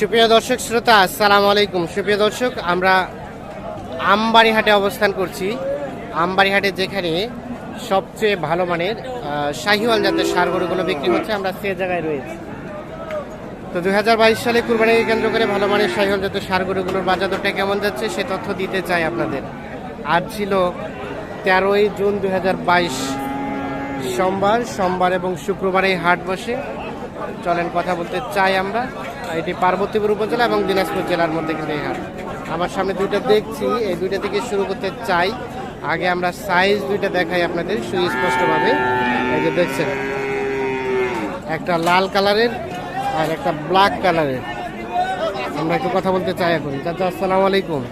সুপ্রিয় দর্শক শ্রোতা, আসসালামু আলাইকুম। সুপ্রিয় দর্শক, আমরা আমবাড়ি হাটে অবস্থান করছি। আমবাড়ি হাটে যেখানে সবচেয়ে ভালো মানের শাহিওয়াল জাতের সার গরুগুলো বিক্রি হচ্ছে। আমরা সে জায়গায় রয়েছি। তো দুই হাজার বাইশ সালে কুরবানিকে কেন্দ্র করে ভালো মানের শাহিওয়াল জাতের সার গরুগুলোর বাজার দরটা কেমন যাচ্ছে, সে তথ্য দিতে চাই আপনাদের। আজ ছিল তেরোই জুন দু হাজার বাইশ সোমবার। সোমবার এবং শুক্রবারে হাট বসে। চলেন কথা বলতে চাই আমরা। এটি পার্বতীপুর উপজেলা এবং দিনাজপুর জেলার মধ্যে কিন্তু এই হাট। আমার সামনে দুইটা দেখছি এই দুইটা থেকে শুরু করতে চাই। আগে আমরা সাইজ দুইটা দেখাই আপনাদের সুস্পষ্টভাবে এই যে দেখছেন একটা লাল কালারের আর একটা ব্ল্যাক কালারের। আমরা একটু কথা বলতে চাই এখন। চাচা আসসালামু আলাইকুম।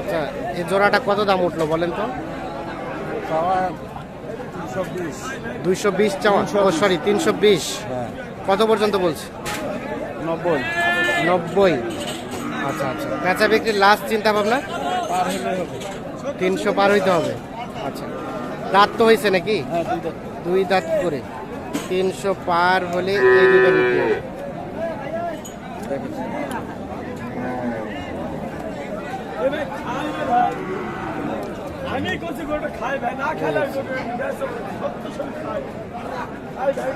আচ্ছা এই জোড়াটা কত দাম উঠল বলেন তো? দুইশো বিশ। চাওয়া? ও সরি তিনশো বিশ। কত পর্যন্ত বলছে? নব্বই। নব্বই। আচ্ছা আচ্ছা। বেচা বিক্রির লাস্ট চিন্তা ভাবনা? তিনশো পার হইতে হবে। আচ্ছা। দাঁত তো হয়েছে নাকি? হ্যাঁ দুই দাঁত। করে। তিনশো পার হলে এই দুটো বিক্রি হবে। আমি করছি গোটা খাই ভাই না খেলে খাই ভাই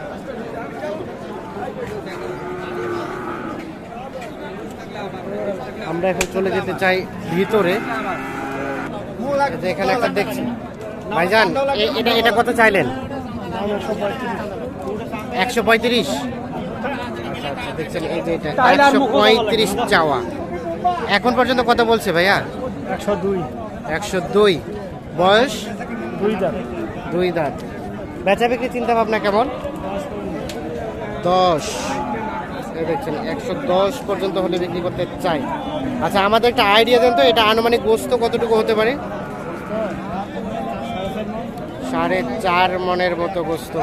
আমরা এখন চলে যেতে চাই ভিতরে। এখানে একটা দেখছি। ভাইজান এটা এটা কত চাইলেন? একশো পঁয়ত্রিশ। দেখছেন এই যে এটা একশো পঁয়ত্রিশ চাওয়া। এখন পর্যন্ত কত বলছে ভাইয়া? একশো দুই। একশো দুই। বয়স? দুইটা দুই দাঁত। বেচা বিক্রি চিন্তা ভাবনা কেমন? দশ। এই দেখছেন একশো দশ পর্যন্ত হলে বিক্রি করতে চাই। আচ্ছা আমাদের একটা আইডিয়া দেন তো এটা আনুমানিক গোস্ত কতটুকু হতে পারে? সাড়ে চার মনের মতো গোস্ত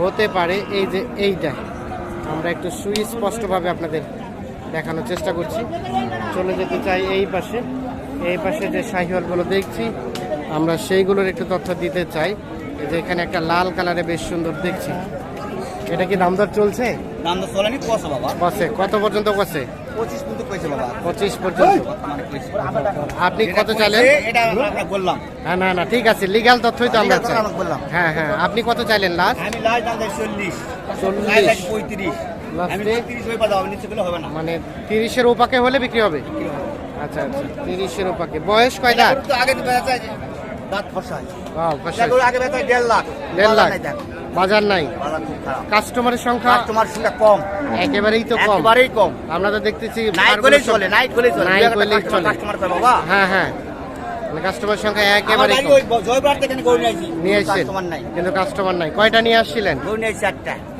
হতে পারে। এই যে এইটা। আমরা একটু সুস্পষ্টভাবে আপনাদের দেখানোর চেষ্টা করছি। চলে যেতে চাই এই পাশে। এই পাশে যে শাহিওয়ালগুলো দেখছি আমরা সেইগুলোর একটু তথ্য দিতে চাই। যে এখানে একটা লাল কালারে বেশ সুন্দর দেখছি। এটা কি দামদর চলছে? চলেনি কষো বাবা। কত পর্যন্ত কসে পঁচিশ পর্যন্ত কইছে বাবা। পঁচিশ পর্যন্ত। আপনি কত চাইলেন? এটা আমরা বললাম। হ্যাঁ না না ঠিক আছে। লিগাল তথ্যই তো আমরা চাই। হ্যাঁ হ্যাঁ। আপনি কত চাইলেন লাস্ট আমি লাস্ট দাম চাই চল্লিশ। চল্লিশ। পঁয়ত্রিশ। মানে তিরিশের ওপাকে হলে বিক্রি হবে। আচ্ছা আচ্ছা। তিরিশের ওপাকে। বয়স কয় দাঁত? আগে তো বেচা যায় দাঁত ফসায়। Wow, কষাই। দেখো আগে বেচা দেড় লাখ। দেড় লাখ। বাজার নাই? কাস্টমারের সংখ্যা? কাস্টমার সংখ্যা কম। একেবারেই তো কম। একেবারেই কম। আমরা তো দেখতেছি চলে চলে। চলে। কাস্টমার কয় বাবা হ্যাঁ হ্যাঁ। মানে কাস্টমার সংখ্যা আমার একেবারে বাড়ি কম। ওই জয়পুরহাট থেকে গরু নিয়ে আসছেন? কাস্টমার নাই। কিন্তু কাস্টমার নাই। কয়টা নিয়ে আসছিলেন? গরু নিয়ে আসছি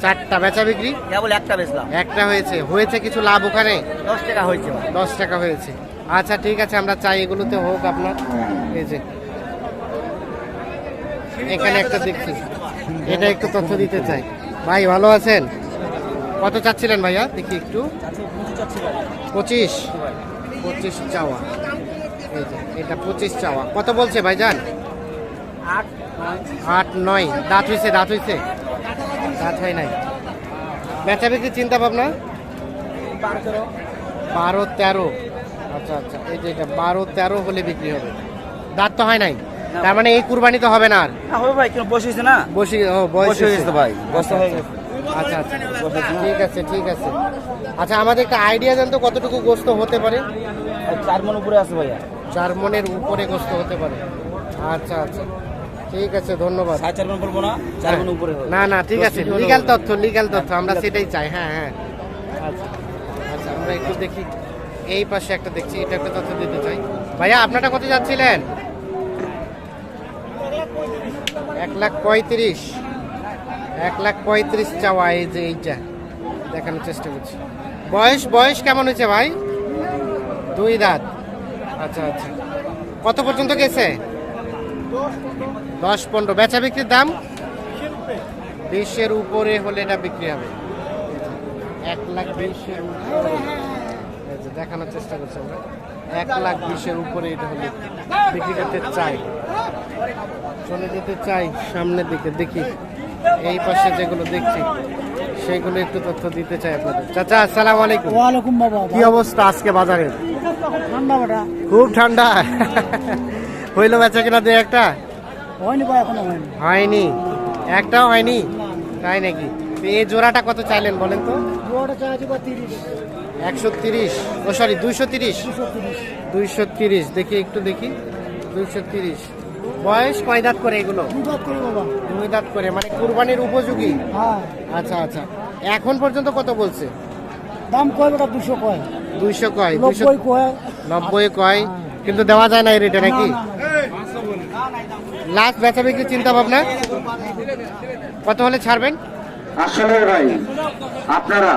চারটা। বেচা বিক্রি? কেবল একটা বেচলাম। একটা হয়েছে। হয়েছে কিছু লাভ ওখানে? দশ টাকা হয়েছে। দশ টাকা হয়েছে। আচ্ছা ঠিক আছে আমরা চাই এগুলোতে হোক আপনার। এই যে এখানে একটা দেখছি। এটা একটু তথ্য দিতে চাই। ভাই ভালো আছেন? কত চাচ্ছিলেন ভাইয়া? দেখি একটু। পঁচিশ? পঁচিশ চাওয়া। এই যে এটা পঁচিশ চাওয়া। কত বলছে ভাইজান? আট নয়। দাঁত হয়েছে দাঁত হয়েছে দাঁত হয় নাই। বেচা বিক্রি চিন্তা ভাবনা? বারো তেরো। আচ্ছা আচ্ছা এই যে এটা বারো তেরো হলে বিক্রি হবে। দাঁত তো হয় নাই? তার মানে এই কুরবানি তো হবে না আর? না হবে ভাই কেন বসে না? বসি ও বসে হয়েছে। গেছে ভাই বসে হয়ে গেছে। আচ্ছা আচ্ছা ঠিক আছে ঠিক আছে। আচ্ছা আমাদের একটা আইডিয়া দেন তো কতটুকু গোস্ত হতে পারে। চার মন উপরে আছে ভাইয়া। চার মনের উপরে গোস্ত হতে পারে। আচ্ছা আচ্ছা ঠিক আছে ধন্যবাদ। সাড়ে চার মন পড়ব না চার মন উপরে না না ঠিক আছে লিগাল তথ্য লিগাল তথ্য আমরা সেটাই চাই হ্যাঁ হ্যাঁ। আচ্ছা আচ্ছা আমরা একটু দেখি। এই পাশে একটা দেখছি, এটা একটা তথ্য দিতে চাই। ভাইয়া, আপনারা কত যাচ্ছিলেন? এক লাখ পঁয়ত্রিশ। এক লাখ পঁয়ত্রিশ চাওয়া এই যে এইটা। দেখানোর চেষ্টা করছি। বয়স বয়স কেমন হয়েছে ভাই? দুই দাঁত। আচ্ছা আচ্ছা। কত পর্যন্ত গেছে? দশ পনেরো। বেচা বিক্রির দাম? বিশের উপরে হলে এটা বিক্রি হবে। এক লাখ বিশের উপরে। দেখানোর চেষ্টা করছি আমরা। এক লাখ বিশের উপরে এটা হলে বিক্রি করতে চাই। চলে যেতে চাই সামনের দিকে দেখি। এই পাশে যেগুলো দেখছি সেগুলো একটু তথ্য দিতে চাই আপনাদের। চাচা আসসালামু আলাইকুম। ওয়ালাইকুম বাবা কি অবস্থা আজকে বাজারে? ঠান্ডা বাটা। খুব ঠান্ডা। হইল বেচা কিনা দু একটা? হয়নি বা এখনও হয়নি। হয়নি। একটাও হয়নি? তাই নাকি? এই জোড়াটা কত চাইলেন বলেন তো? বা তিরিশ একশো তিরিশ। ও সরি দুইশো তিরিশ। দুইশো তিরিশ। দেখি একটু দেখি। দুইশো তিরিশ। বয়স? কয় দাঁত করে এগুলো? দুই করি দাঁত মানে কুরবানির উপযোগী? হ্যাঁ। আচ্ছা আচ্ছা। এখন পর্যন্ত কত বলছে? দাম কয় দুশো কয়। দুইশো কয় দুইশো নব্বই কয়। নব্বই কয়? কিন্তু দেওয়া যায় না এই রেটে নাকি? লাস্ট বেচা বিক্রি চিন্তা ভাবনা কত হলে ছাড়বেন? আসলে ভাই আপনারা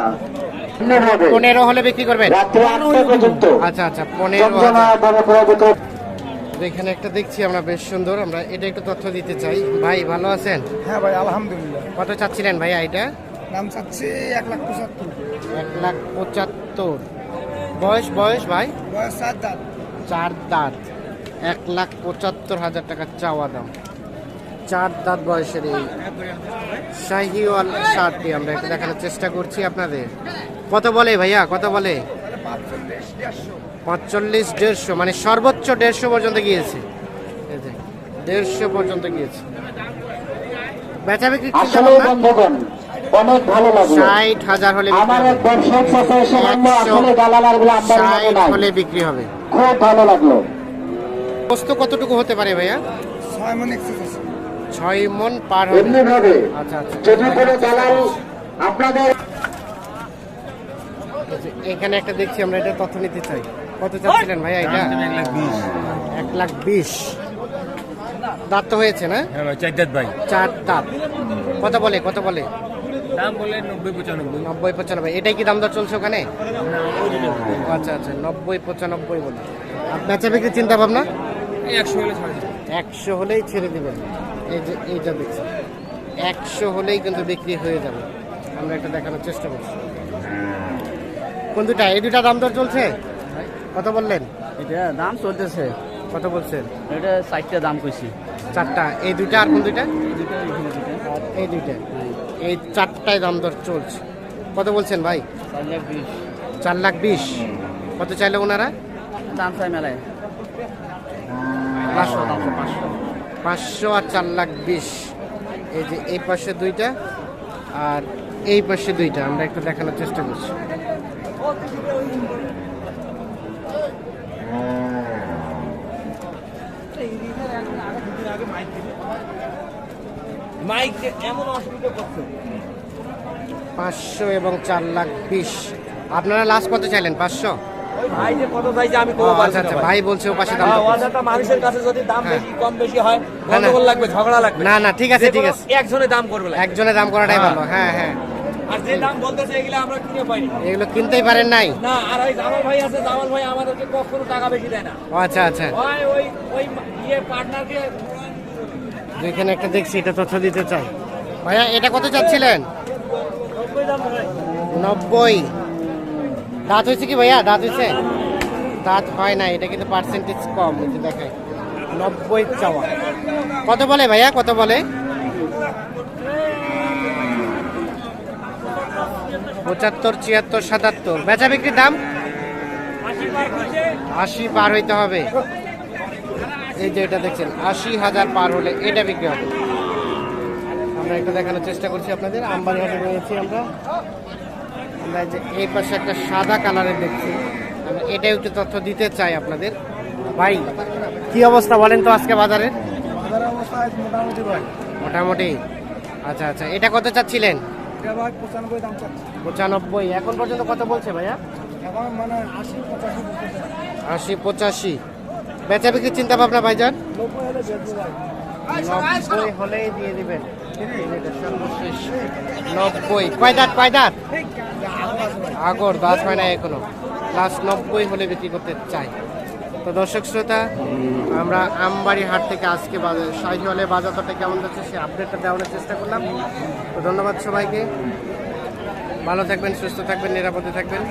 পনেরো হলে বিক্রি করবেন? আচ্ছা আচ্ছা পনেরো এখানে একটা দেখছি আমরা বেশ সুন্দর। আমরা এটা একটু তথ্য দিতে চাই। ভাই ভালো আছেন? হ্যাঁ ভাই আলহামদুলিল্লাহ। কত চাচ্ছিলেন ভাই এটা দাম চাচ্ছি এক লাখ পঁচাত্তর। এক লাখ পঁচাত্তর। বয়স বয়স ভাই? বয়স সাত দাঁত। চার দাঁত। এক লাখ পঁচাত্তর হাজার টাকা চাওয়া দাম। চার দাঁত বয়সের এই শাহিওয়াল শার্টটি আমরা একটু দেখানোর চেষ্টা করছি আপনাদের। কত বলে ভাইয়া? কত বলে? পাঁচচল্লিশ দেড়শো মানে সর্বোচ্চ দেড়শো পর্যন্ত গিয়েছে। দেড়শো পর্যন্ত গিয়েছে। বেচা বিক্রি অনেক ভালো লাগল। ষাট হাজার হলে বিক্রি আমার হবে। এক ব্যবসায়িক সাথে এসে বলল আসলে দালালারগুলো আমদানি ষাট নাই। হলে বিক্রি হবে। খুব ভালো লাগল। বস্তু কতটুকু হতে পারে ভাইয়া? ছয় মন ছয় মন পার হবে। এমনি আচ্ছা আচ্ছা। যদি কোনো দালাল আপনাদের এখানে একটা দেখছি আমরা এটা তথ্য নিতে চাই। কত চাচ্ছিলেন ভাইয়া এটা? এক লাখ বিশ। দাঁত তো হয়েছে না? হ্যাঁ ভাই চার দাঁত ভাই। চার দাঁত। কত বলে কত বলে? দাম বলে নব্বই পঁচানব্বই। নব্বই পঁচানব্বই। এটাই কি দাম দর চলছে ওখানে? আচ্ছা আচ্ছা নব্বই পঁচানব্বই বলে। আর বেচা বিক্রি চিন্তা ভাবনা? একশো। একশো হলেই ছেড়ে দেবেন। এই যে এইটা দেখছি একশো হলেই কিন্তু বিক্রি হয়ে যাবে। আমরা একটা দেখানোর চেষ্টা করছি। কোন দুটা এই দুটা দাম দর চলছে? কত বললেন? এটা দাম চলতেছে। কত বলছেন? এটা চারটা দাম কইছি। চারটা। এই দুইটা আর কোন দুইটা? এই দুইটা এই চারটায় দাম দর চলছে। কত বলছেন ভাই? চার লাখ বিশ। চার লাখ বিশ। কত চাইলে ওনারা? দাম চাই মেলায়। পাঁচশো পাঁচশো। পাঁচশো আর চার লাখ বিশ। এই যে এই পাশে দুইটা আর এই পাশে দুইটা আমরা একটু দেখানোর চেষ্টা করছি। পাঁচশো এবং চার লাখ বিশ। আপনারা লাস্ট কত চাইলেন? পাঁচশো? ভাই যে কত চাইছে আমি আচ্ছা আচ্ছা ভাই। বলছে ও পাশে দাম হ্যাঁ, অযথা মানুষের কাছে যদি দাম হ্যাঁ। বেশি কম বেশি হয়। গন্ডগোল লাগবে ঝগড়া লাগবে। না না ঠিক আছে ঠিক আছে। একজনে দাম করবে লাগবে। একজনের দাম করাটাই ভালো হ্যাঁ হ্যাঁ। আর যে দাম বলতেছে এগুলো আমরা কিনে পাইনি। এগুলো কিনতেই পারেন নাই? না আর ওই জামাল ভাই আছে জামাল ভাই আমাদেরকে কখনো টাকা বেশি দেয় না। আচ্ছা আচ্ছা। ওই ওই ওই ইয়ে পার্টনারকে একটা দেখছি এটা তথ্য দিতে চাই। ভাইয়া এটা কত চাচ্ছিলেন? নব্বই। দাঁত হয়েছে কি ভাইয়া? দাঁত হয়েছে? দাঁত হয় না এটা কিন্তু পার্সেন্টেজ কম যে দেখায় নব্বই চাওয়া। কত বলে ভাইয়া? কত বলে? পঁচাত্তর, ছিয়াত্তর, সাতাত্তর। বেচা বিক্রির দাম? আশি পার হইতে হবে। এই যে এটা দেখছেন, আশি হাজার পার হলে এটা বিক্রি হবে। আমরা এটা দেখানোর চেষ্টা করছি আপনাদের। আমবাড়ি হাটে রয়েছি আমরা। আমরা যে এই পাশে একটা সাদা কালারের দেখছি। এটাই একটু তথ্য দিতে চাই আপনাদের। ভাই কি অবস্থা বলেন তো আজকে বাজারের? মোটামুটি আচ্ছা আচ্ছা। এটা কত চাচ্ছিলেন? পঁচানব্বই এখন পর্যন্ত কত বলছে ভাইয়া? মানে আশি পঁচাশি। বেচা বিক্রির চিন্তা ভাবনা ভাইজান? নব্বই হলেই দিয়ে দিবেন। নব্বই। কয় দাঁত কয় দাঁত আগর দাঁত হয় না এখনও। লাস্ট নব্বই হলে বিক্রি করতে চাই। তো দর্শক শ্রোতা, আমরা আমবাড়ি হাট থেকে আজকে বাজার শাহিওয়ালে বাজারটা কেমন যাচ্ছে সে আপডেটটা দেওয়ার চেষ্টা করলাম। তো ধন্যবাদ সবাইকে। ভালো থাকবেন, সুস্থ থাকবেন, নিরাপদে থাকবেন।